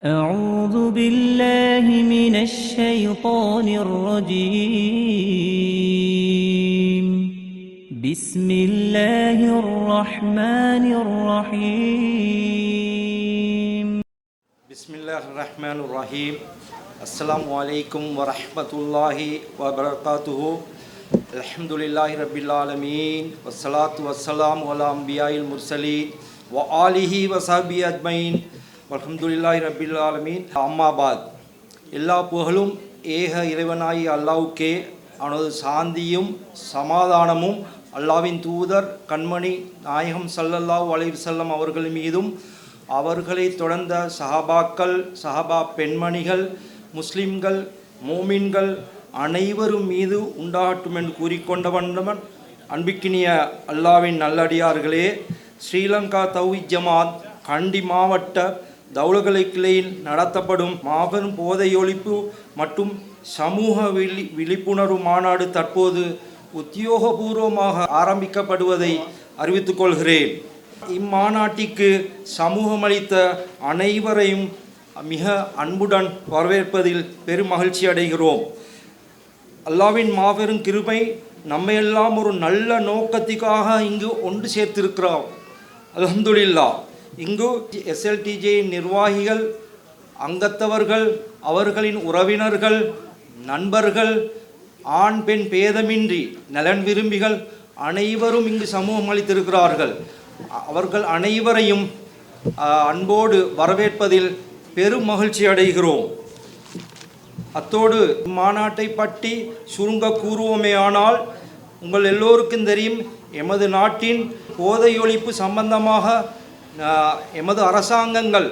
أعوذ بالله من الشيطان الرجيم. بسم الله الرحمن الرحيم. بسم الله الرحمن الرحيم. السلام عليكم ورحمة الله وبركاته. الحمد لله رب العالمين. والصلاة والسلام على أنبياء المرسلين وآله وصحبه أجمعين. அலமதுல்லாய் ரபில் ஆலமீன். அம்மாபாத். எல்லா புகழும் ஏக இறைவனாய் அல்லாவுக்கே அவனது சாந்தியும் சமாதானமும் அல்லாவின் தூதர் கண்மணி நாயகம் சல்லல்லா அலைவ் செல்லம் அவர்கள் மீதும் அவர்களை தொடர்ந்த சஹாபாக்கள் சஹாபா பெண்மணிகள் முஸ்லிம்கள் மோமின்கள் அனைவரும் மீது உண்டாகட்டும் என்று கூறிக்கொண்ட வந்தவன் அன்பிக்கினிய அல்லாவின் நல்லடியார்களே ஸ்ரீலங்கா தௌஹி ஜமாத் கண்டி மாவட்ட தௌலகலை கிளையில் நடத்தப்படும் மாபெரும் போதையொழிப்பு மற்றும் சமூக விழி விழிப்புணர்வு மாநாடு தற்போது உத்தியோகபூர்வமாக ஆரம்பிக்கப்படுவதை அறிவித்துக் கொள்கிறேன். இம்மாநாட்டிற்கு சமூகம் அளித்த அனைவரையும் மிக அன்புடன் வரவேற்பதில் பெரும் மகிழ்ச்சி அடைகிறோம். அல்லாவின் மாபெரும் கிருபை நம்மையெல்லாம் ஒரு நல்ல நோக்கத்துக்காக இங்கு ஒன்று சேர்த்திருக்கிறோம் இங்கு எஸ்எல்டிஜே நிர்வாகிகள் அங்கத்தவர்கள் அவர்களின் உறவினர்கள் நண்பர்கள் ஆண் பெண் பேதமின்றி நலன் விரும்பிகள் அனைவரும் இங்கு சமூகம் அளித்திருக்கிறார்கள். அவர்கள் அனைவரையும் அன்போடு வரவேற்பதில் பெரும் மகிழ்ச்சி அடைகிறோம். அத்தோடு மாநாட்டை பற்றி சுருங்க கூறுவோமேயானால் உங்கள் எல்லோருக்கும் தெரியும் எமது நாட்டின் போதை ஒழிப்பு சம்பந்தமாக எமது அரசாங்கங்கள்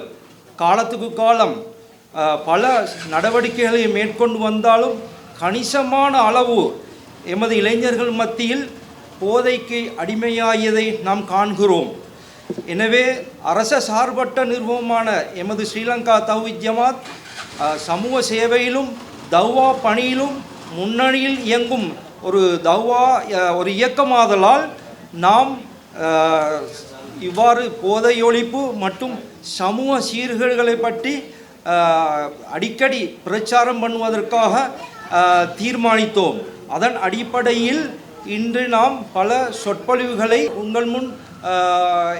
காலத்துக்கு காலம் பல நடவடிக்கைகளை மேற்கொண்டு வந்தாலும் கணிசமான அளவு எமது இளைஞர்கள் மத்தியில் போதைக்கு அடிமையாகியதை நாம் காண்கிறோம். எனவே அரச சார்பற்ற நிறுவனமான எமது ஸ்ரீலங்கா தௌஹித் ஜமாத் சமூக சேவையிலும் தௌவா பணியிலும் முன்னணியில் இயங்கும் ஒரு தௌவா ஒரு இயக்கமாதலால் நாம் இவ்வாறு போதை ஒழிப்பு மற்றும் சமூக சீர்கேடுகளை பற்றி அடிக்கடி பிரச்சாரம் பண்ணுவதற்காக தீர்மானித்தோம். அதன் அடிப்படையில் இன்று நாம் பல சொற்பொழிவுகளை உங்கள் முன்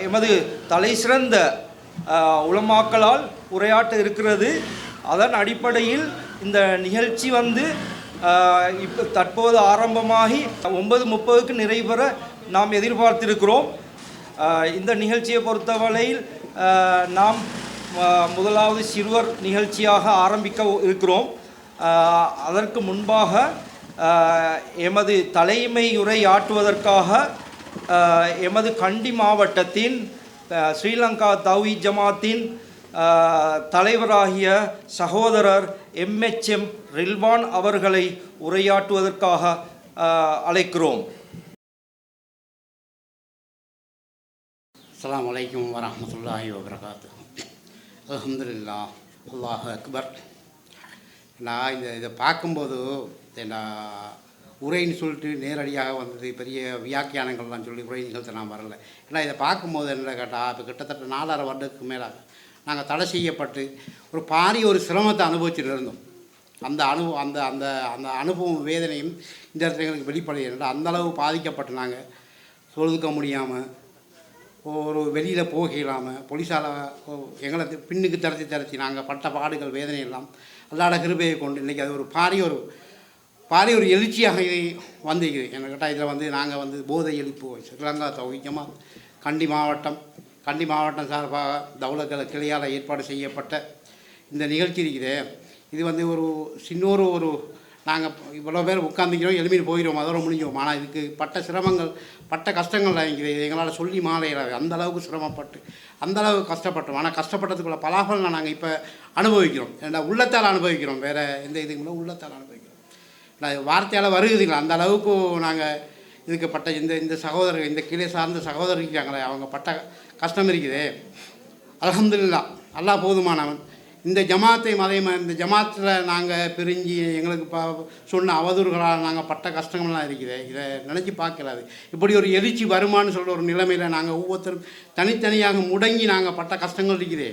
எமது தலை சிறந்த உளமாக்களால் உரையாட்ட இருக்கிறது. அதன் அடிப்படையில் இந்த நிகழ்ச்சி வந்து இப்போ தற்போது ஆரம்பமாகி ஒன்பது முப்பதுக்கு நிறைவேற நாம் எதிர்பார்த்திருக்கிறோம். இந்த நிகழ்ச்சியை பொறுத்தவரையில் நாம் முதலாவது சிறுவர் நிகழ்ச்சியாக ஆரம்பிக்க இருக்கிறோம். அதற்கு முன்பாக எமது தலைமை உரையாற்றுவதற்காக எமது கண்டி மாவட்டத்தின் ஸ்ரீலங்கா தௌஹி ஜமாத்தின் தலைவராகிய சகோதரர் எம்எச்எம் ரில்வான் அவர்களை உரையாற்றுவதற்காக அழைக்கிறோம். அஸ்லாம் வலைக்கம் வரமத்துல்லாஹி வபரகாத்து அல்ஹம்துலில்லா அல்லாஹ் அக்பர் நான் இந்த இதை பார்க்கும்போது நான் உரைன்னு சொல்லிட்டு நேரடியாக வந்தது பெரிய வியாக்கியானங்கள்லாம் சொல்லி உரை நிகழ்த்த நான் வரல. ஏன்னா இதை பார்க்கும்போது என்ன கேட்டால் இப்போ கிட்டத்தட்ட நாலரை வருடத்துக்கு மேலாக நாங்கள் தடை செய்யப்பட்டு ஒரு பாரிய ஒரு சிரமத்தை அனுபவிச்சுட்டு இருந்தோம். அந்த அனுபவம் அந்த அந்த அந்த அனுபவம் வேதனையும் இந்த இடத்துல எங்களுக்கு வெளிப்படையில்லை அந்த அளவு பாதிக்கப்பட்டு நாங்கள் சொல்லுக்க முடியாமல் ஒரு வெளியில் போக இல்லாமல் போலீஸால் எங்களை பின்னுக்கு திரட்டி திரட்டி நாங்கள் பட்ட பாடுகள் வேதனை எல்லாம் அல்லாட கிருபையை கொண்டு இன்றைக்கி அது ஒரு பாரிய ஒரு பாரிய ஒரு எழுச்சியாக இது வந்திருக்குது என்ன கேட்டால் இதில் வந்து நாங்கள் வந்து போதை எழுப்பு ஸ்ரீலங்கா தௌகிக்கமாக கண்டி மாவட்டம் கண்டி மாவட்டம் சார்பாக தௌலகல கிளையால் ஏற்பாடு செய்யப்பட்ட இந்த நிகழ்ச்சி இருக்குது. இது வந்து ஒரு சின்னொரு ஒரு நாங்கள் இவ்வளோ பேர் உட்காந்துக்கிறோம் எளிமையில் போயிடுவோம் அதோட முடிஞ்சோம் ஆனால் இதுக்கு பட்ட சிரமங்கள் பட்ட கஷ்டங்கள் இது எங்களால் சொல்லி மாலையிடாது அந்த அளவுக்கு சிரமப்பட்டு அந்த அளவுக்கு கஷ்டப்பட்டோம். ஆனால் கஷ்டப்பட்டதுக்குள்ள பலாபலனை நாங்கள் இப்போ அனுபவிக்கிறோம். ஏன்னா உள்ளத்தால் அனுபவிக்கிறோம். வேறு எந்த இதுங்களோ உள்ளத்தால் அனுபவிக்கிறோம். நான் வார்த்தையால் வருகுதுங்களா அந்த அளவுக்கு நாங்கள் இதுக்கு பட்ட இந்த இந்த சகோதரர் இந்த கீழே சார்ந்த சகோதரர் இருக்காங்களே அவங்க பட்ட கஷ்டம் இருக்குது. அலகம்துல்லா நல்லா போதுமானவன். இந்த ஜமாத்தை மாதிரி இந்த ஜமாத்தில் நாங்கள் பிரிஞ்சு எங்களுக்கு ப சொன்ன அவதூறுகளால் நாங்கள் பட்ட கஷ்டங்கள்லாம் இருக்குது. இதை நினச்சி பார்க்கலாது. இப்படி ஒரு எரிச்சி வருமானு சொல்கிற ஒரு நிலைமையில் நாங்கள் ஒவ்வொருத்தரும் தனித்தனியாக முடங்கி நாங்கள் பட்ட கஷ்டங்கள் இருக்குது.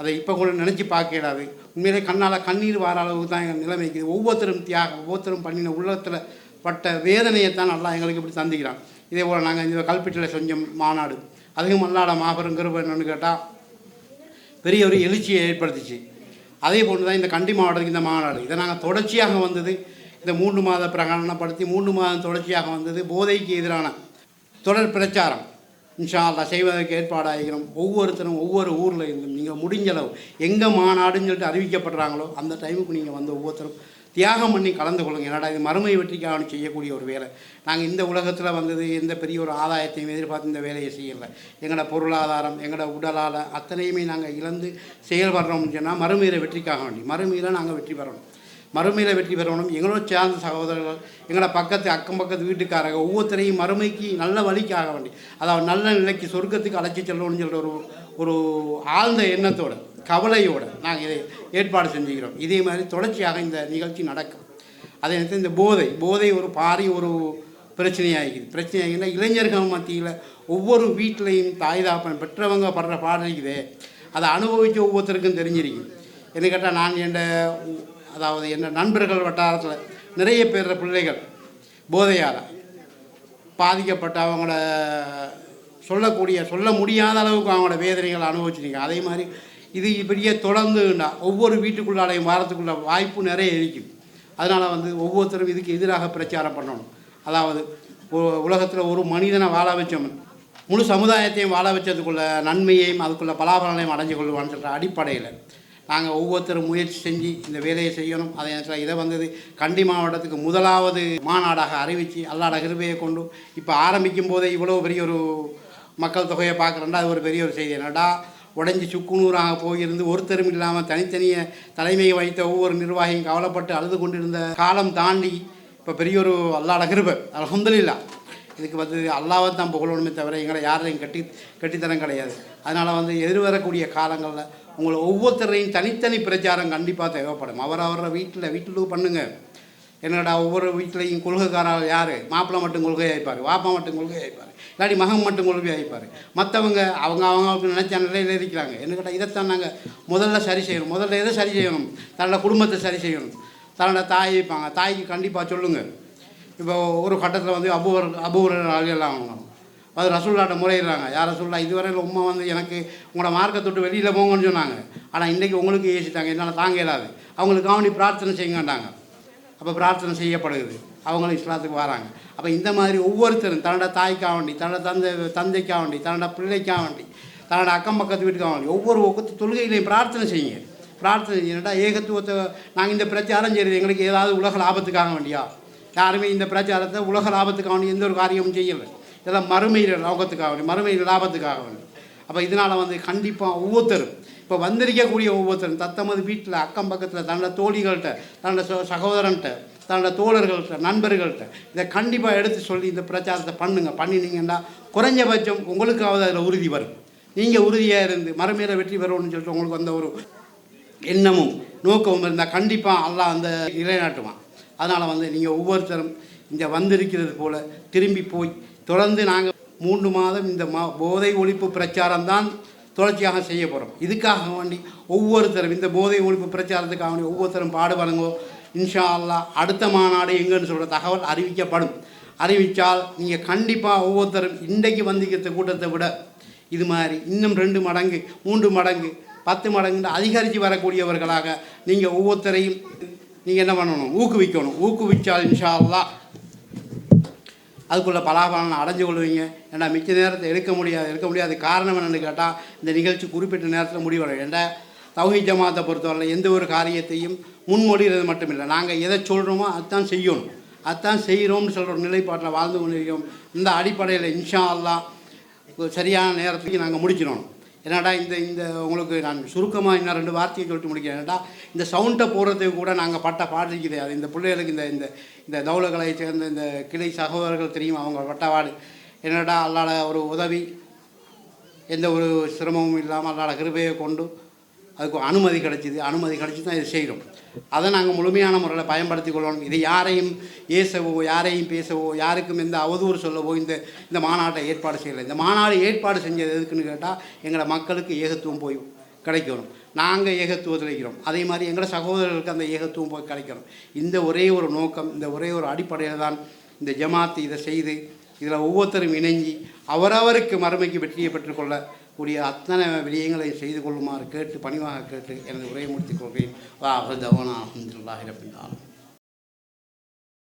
அதை இப்போ கூட நினச்சி பார்க்கலாது. உண்மையிலே கண்ணால் கண்ணீர் வர அளவுக்கு தான் எங்கள் நிலைமை இருக்குது. ஒவ்வொருத்தரும் தியாகம் ஒவ்வொருத்தரும் பண்ணின உள்ளத்தில் பட்ட வேதனையை தான் நல்லா எங்களுக்கு இப்படி தந்துக்கிறான். இதே போல் நாங்கள் இந்த கல்பிட்டில் செஞ்சோம் மாநாடு. அதுவும் அல்லாட மாபெரும் கிருபை கேட்டால் பெரிய ஒரு எழுச்சியை ஏற்படுத்திச்சு. அதே போன்று தான் இந்த கண்டி மாவட்டத்துக்கு இந்த மாநாடு. இதை நாங்கள் தொடர்ச்சியாக வந்தது இந்த மூன்று மாத பிரகடனப்படுத்தி மூன்று மாதம் தொடர்ச்சியாக வந்தது போதைக்கு எதிரான தொடர் பிரச்சாரம். இன்ஷா அல்லா செய்வதற்கு ஏற்பாடாகிறோம் ஒவ்வொருத்தரும் ஒவ்வொரு ஊரில் இருந்தும் நீங்கள் முடிஞ்ச அளவு எங்கே மாநாடுன்னு சொல்லிட்டு அறிவிக்கப்படுறாங்களோ அந்த டைமுக்கு நீங்கள் வந்து ஒவ்வொருத்தரும் தியாகம் பண்ணி கலந்து கொள்ளுங்க. என்னடா இது மறுமை வெற்றிக்காக செய்யக்கூடிய ஒரு வேலை. நாங்கள் இந்த உலகத்தில் வந்தது எந்த பெரிய ஒரு ஆதாயத்தையும் எதிர்பார்த்து இந்த வேலையை செய்யலை. எங்களோட பொருளாதாரம் எங்களோட உடலால் அத்தனையுமே நாங்கள் இழந்து செயல்படுறோம்னு சொன்னால் மறுமையில் வெற்றிக்காக வேண்டி மறுமையில் நாங்கள் வெற்றி பெறணும். மறுமையில் வெற்றி பெறணும். எங்களோட சேர்ந்த சகோதரர்கள் எங்களோட பக்கத்து அக்கம் பக்கத்து வீட்டுக்காரங்க ஒவ்வொருத்தரையும் மறுமைக்கு நல்ல வழிக்காக வேண்டி அதாவது நல்ல நிலைக்கு சொர்க்கத்துக்கு அழைச்சி செல்லணும்னு சொல்கிற ஒரு ஒரு ஆழ்ந்த எண்ணத்தோடு கவலையோடு நாங்கள் இதை ஏற்பாடு செஞ்சுக்கிறோம். இதே மாதிரி தொடர்ச்சியாக இந்த நிகழ்ச்சி நடக்கும். அதே நேரத்தில் இந்த போதை போதை ஒரு பாரி ஒரு பிரச்சனையாகிக்குது. பிரச்சனையாகினா இளைஞர்கள் மத்தியில் ஒவ்வொரு வீட்டிலையும் தாய் தாப்பன் பெற்றவங்க படுற பாடு இருக்குது. அதை அனுபவித்து ஒவ்வொருத்தருக்கும் தெரிஞ்சிருக்கும் என்ன கேட்டால் நான் என் அதாவது என் நண்பர்கள் வட்டாரத்தில் நிறைய பேர் பிள்ளைகள் போதையால் பாதிக்கப்பட்ட அவங்களோட சொல்லக்கூடிய சொல்ல முடியாத அளவுக்கு அவங்களோட வேதனைகளை அனுபவிச்சிருக்காங்க. அதே மாதிரி இது இப்படியே தொடர்ந்துன்னா ஒவ்வொரு வீட்டுக்குள்ளாலையும் வாரத்துக்குள்ள வாய்ப்பு நிறைய இருக்குது அதனால் வந்து ஒவ்வொருத்தரும் இதுக்கு எதிராக பிரச்சாரம் பண்ணணும். அதாவது உலகத்தில் ஒரு மனிதனை வாழ வச்சோம் முழு சமுதாயத்தையும் வாழ வச்சதுக்குள்ள நன்மையையும் அதுக்குள்ள பலாபலனையும் அடைஞ்சு கொள்வான்ற அடிப்படையில் நாங்கள் ஒவ்வொருத்தரும் முயற்சி செஞ்சு இந்த வேலையை செய்யணும். அதை நேரத்தில் இதை வந்தது கண்டி மாவட்டத்துக்கு முதலாவது மாநாடாக அறிவித்து அல்லாட கிருபையை கொண்டு இப்போ ஆரம்பிக்கும் போதே இவ்வளோ பெரிய ஒரு மக்கள் தொகையை பார்க்குறேன்டா அது ஒரு பெரிய ஒரு செய்தி என்னடா உடஞ்சி சுக்குநூறாக போயிருந்து ஒருத்தரும் இல்லாமல் தனித்தனிய தலைமையை வைத்த ஒவ்வொரு நிர்வாகியும் கவலைப்பட்டு அழுது கொண்டிருந்த காலம் தாண்டி இப்போ பெரிய ஒரு அல்லாட கிருபை. அல்ஹம்துலில்லா. இதுக்கு வந்து அல்லாவை தான் புகழணுமே தவிர எங்களை யாரையும் கட்டி கட்டித்தரம் கிடையாது. அதனால் வந்து எதிர்வரக்கூடிய காலங்களில் உங்களை ஒவ்வொருத்தரையும் தனித்தனி பிரச்சாரம் கண்டிப்பாக தேவைப்படும். அவர் அவரை வீட்டில் வீட்டிலும் பண்ணுங்கள் என்னடா ஒவ்வொரு வீட்லேயும் கொள்கைக்காரால் யார்? மாப்பிள்ளை மட்டும் கொள்கை ஆயிப்பார் வாப்பா மட்டும் கொள்கை ஆயிப்பார் இல்லாட்டி மகன் மட்டும் கொள்கை ஆயிப்பார் மற்றவங்க அவங்க அவங்க நினச்ச நிலையில் இருக்கிறாங்க. என்ன கேட்டால் இதைத்தான் நாங்கள் முதல்ல சரி செய்யணும். முதல்ல எதை சரி செய்யணும்? தன்னோட குடும்பத்தை சரி செய்யணும். தன்னோட தாய் வைப்பாங்க தாய்க்கு கண்டிப்பாக சொல்லுங்கள் இப்போ ஒரு கட்டத்தில் வந்து அபூவர் அபூர் எல்லாம் அவங்க அது ரசூல்லாட்ட முறையிடுறாங்க. யார் ரசூல்லா? இதுவரையில் உண்மை வந்து எனக்கு உங்களோட மார்க்கத்தை விட்டு வெளியில் போங்கன்னு சொன்னாங்க. ஆனால் இன்றைக்கி உங்களுக்கு ஏசிட்டாங்க. என்னால் தாங்க இயலாது. அவங்களுக்கு அவனி பிரார்த்தனை செய்யுங்கண்டாங்க அப்போ பிரார்த்தனை செய்யப்படுது அவங்களும் இஸ்லாத்துக்கு வராங்க. அப்போ இந்த மாதிரி ஒவ்வொருத்தரும் தன்னோட தாய்க்காக வேண்டி தன்னோட தந்தை தந்தைக்காக வேண்டி தன்னோட பிள்ளைக்காக வேண்டி தன்னோட அக்கம் பக்கத்து வீட்டுக்காக வேண்டி ஒவ்வொரு ஒவ்வொரு தொழுகையிலையும் பிரார்த்தனை செய்யுங்க. பிரார்த்தனை செய்யணுட்டா ஏகத்துவத்தை நாங்கள் இந்த பிரச்சாரம் செய்கிறது எங்களுக்கு ஏதாவது உலக லாபத்துக்காக வேண்டியா? யாருமே இந்த பிரச்சாரத்தை உலக லாபத்துக்காக வேண்டி எந்த ஒரு காரியமும் செய்யலை. இதெல்லாம் மறுமையில் லோகத்துக்காக வேண்டி மறுமையில் லாபத்துக்காக வேண்டி. அப்போ இதனால் வந்து கண்டிப்பாக ஒவ்வொருத்தரும் இப்போ வந்திருக்கக்கூடிய ஒவ்வொருத்தரும் தத்தமது வீட்டில் அக்கம் பக்கத்தில் தன்னோட தோழிகள்கிட்ட தன்னோட சகோதரன்கிட்ட தன்னோட தோழர்கள்ட்ட நண்பர்கள்ட்ட இதை கண்டிப்பாக எடுத்து சொல்லி இந்த பிரச்சாரத்தை பண்ணுங்க. பண்ணினீங்கன்னா குறைஞ்சபட்சம் உங்களுக்காவது அதில் உறுதி வரும். நீங்கள் உறுதியாக இருந்து மறுமையில் வெற்றி பெறணும்னு சொல்லிட்டு உங்களுக்கு வந்த ஒரு எண்ணமும் நோக்கமும் இருந்தால் கண்டிப்பாக எல்லாம் அந்த நிலைநாட்டுவான் அதனால் வந்து நீங்கள் ஒவ்வொருத்தரும் இங்கே வந்திருக்கிறது போல் திரும்பி போய் தொடர்ந்து நாங்கள் மூன்று மாதம் இந்த மா போதை ஒழிப்பு பிரச்சாரம் தான் தொடர்ச்சியாக செய்ய போகிறோம் இதுக்காக வேண்டி ஒவ்வொருத்தரும் இந்த போதை ஒழிப்பு பிரச்சாரத்துக்காக வேண்டி ஒவ்வொருத்தரும் பாடுபடுங்கோ. இன்ஷா அல்லாஹ் அடுத்த மாநாடு எங்கன்னு சொல்கிற தகவல் அறிவிக்கப்படும். அறிவித்தால் நீங்கள் கண்டிப்பாக ஒவ்வொருத்தரும் இன்றைக்கு வந்திக்கிற கூட்டத்தை விட இது மாதிரி இன்னும் ரெண்டு மடங்கு மூன்று மடங்கு பத்து மடங்கு அதிகரித்து வரக்கூடியவர்களாக நீங்கள் ஒவ்வொருத்தரையும் நீங்கள் என்ன பண்ணணும்? ஊக்குவிக்கணும். ஊக்குவிச்சால் இன்ஷா அல்லாஹ் அதுக்குள்ளே பலாபலன் அடைஞ்சு கொள்வீங்க. ஏன்னா மிச்ச நேரத்தை எடுக்க முடியாது எடுக்க முடியாது காரணம் என்னென்னு கேட்டால் இந்த நிகழ்ச்சி குறிப்பிட்ட நேரத்தில் முடிவடையும். ஏன்னா தௌஹி ஜமாத்தை பொறுத்தவரை எந்த ஒரு காரியத்தையும் முன்மொழிகிறது மட்டுமில்லை. நாங்கள் எதை சொல்கிறோமோ அதுதான் செய்யணும். அதுதான் செய்கிறோம்னு சொல்கிற ஒரு நிலைப்பாட்டில் வாழ்ந்து கொண்டிருக்கிறோம். இந்த அடிப்படையில் இன்ஷா அல்லா சரியான நேரத்துக்கு நாங்கள் முடிச்சிடணும். என்னடா இந்த இந்த உங்களுக்கு நான் சுருக்கமாக இன்னும் ரெண்டு வார்த்தையை சொல்லிட்டு முடிக்கிறேன். என்னடா இந்த சவுண்டை போடுறதுக்கு கூட நாங்கள் பட்ட பாடு கிடையாது. இந்த பிள்ளைகளுக்கு இந்த இந்த இந்த தௌலகளை சேர்ந்த இந்த கிளை சகோதரர்கள் தெரியும் அவங்க பட்ட பாடு. என்னடா அல்லாட ஒரு உதவி எந்த ஒரு சிரமமும் இல்லாமல் அல்லாட கிருபையை கொண்டு அதுக்கு அனுமதி கிடைச்சிது. அனுமதி கிடைச்சி தான் இது செய்கிறோம். அதை நாங்கள் முழுமையான முறையில் பயன்படுத்தி கொள்ளணும். இதை யாரையும் ஏசவோ யாரையும் பேசவோ யாருக்கும் எந்த அவதூறு சொல்லவோ இந்த இந்த மாநாட்டை ஏற்பாடு செய்யலை. இந்த மாநாடு ஏற்பாடு செஞ்சது எதுக்குன்னு கேட்டால் எங்களோட மக்களுக்கு ஏகத்துவம் போய் கிடைக்கணும். நாங்கள் ஏகத்துவத்தில் இருக்கிறோம். அதே மாதிரி எங்களோட சகோதரர்களுக்கு அந்த ஏகத்துவம் போய் கிடைக்கணும். இந்த ஒரே ஒரு நோக்கம் இந்த ஒரே ஒரு அடிப்படையில் தான் இந்த ஜமாத்து இதை செய்து இதில் ஒவ்வொருத்தரும் இணைஞ்சி அவரவருக்கு மறுமைக்கு வெற்றியை பெற்றுக்கொள்ள கூடிய அத்தனை விடயங்களை செய்து கொள்ளுமாறு கேட்டு பணிவாக கேட்டு எனது உரையை முடித்துக் கொள்கிறேன். வாஹதவனா அஹமதுல்லாஹிரபின் ஆலம்